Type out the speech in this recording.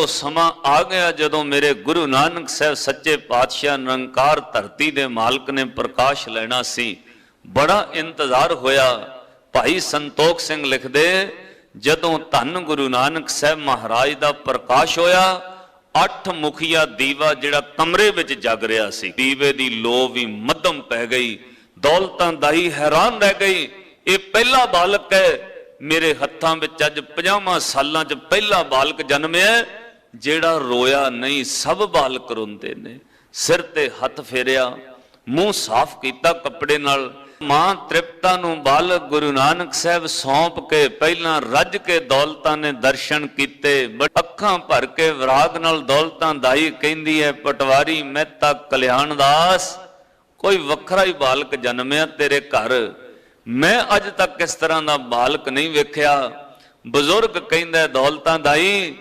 ਉਹ ਸਮਾਂ ਆ ਗਿਆ ਜਦੋਂ ਮੇਰੇ ਗੁਰੂ ਨਾਨਕ ਸਾਹਿਬ ਸੱਚੇ ਪਾਤਸ਼ਾਹ ਨਿਰੰਕਾਰ ਧਰਤੀ ਦੇ ਮਾਲਕ ਨੇ ਪ੍ਰਕਾਸ਼ ਲੈਣਾ ਸੀ। ਬੜਾ ਇੰਤਜ਼ਾਰ ਹੋਇਆ। ਭਾਈ ਸੰਤੋਖ ਸਿੰਘ ਲਿਖਦੇ ਜਦੋਂ ਧੰਨ ਗੁਰੂ ਨਾਨਕ ਸਾਹਿਬ ਮਹਾਰਾਜ ਦਾ ਪ੍ਰਕਾਸ਼ ਹੋਇਆ ਅੱਠ ਮੁਖੀਆ ਦੀਵਾ ਜਿਹੜਾ ਕਮਰੇ ਵਿੱਚ ਜਗ ਰਿਹਾ ਸੀ। ਦੀਵੇ ਦੀ ਲੋ ਵੀ ਮੱਧਮ ਪੈ ਗਈ। ਦੌਲਤਾਂ ਦਾਈ ਹੈਰਾਨ ਰਹਿ ਗਈ। ਇਹ ਪਹਿਲਾ ਬਾਲਕ ਹੈ। ਮੇਰੇ ਹੱਥਾਂ ਵਿੱਚ ਅੱਜ 50 ਸਾਲਾਂ 'ਚ ਪਹਿਲਾ ਬਾਲਕ ਜਨਮਿਆ ਹੈ, ਜਿਹੜਾ ਰੋਇਆ ਨਹੀਂ, ਸਭ ਬਾਲਕ ਰੋਂਦੇ ਨੇ। ਸਿਰ ਤੇ ਹੱਥ ਫੇਰਿਆ, ਮੂੰਹ ਸਾਫ਼ ਕੀਤਾ ਕੱਪੜੇ ਨਾਲ। ਮਾਂ ਤ੍ਰਿਪਤਾ ਨੂੰ ਬਾਲਕ ਗੁਰੂ ਨਾਨਕ ਸਾਹਿਬ ਸੌਂਪ ਕੇ ਪਹਿਲਾਂ ਰੱਜ ਕੇ ਦੌਲਤਾਂ ਨੇ ਦਰਸ਼ਨ ਕੀਤੇ। ਅੱਖਾਂ ਭਰ ਕੇ ਵਿਰਾਗ ਨਾਲ ਦੌਲਤਾਂ ਦਾਈ ਕਹਿੰਦੀ ਹੈ ਪਟਵਾਰੀ ਮਹਿਤਾ ਕਲਿਆਣ ਦਾਸ ਕੋਈ ਵੱਖਰਾ ਹੀ ਬਾਲਕ ਜਨਮਿਆ ਤੇਰੇ ਘਰ। ਮੈਂ ਅੱਜ ਤੱਕ ਇਸ ਤਰ੍ਹਾਂ ਦਾ ਬਾਲਕ ਨਹੀਂ ਵੇਖਿਆ। ਬਜ਼ੁਰਗ ਕਹਿੰਦਾ, ਦੌਲਤਾਂ ਦਾਈ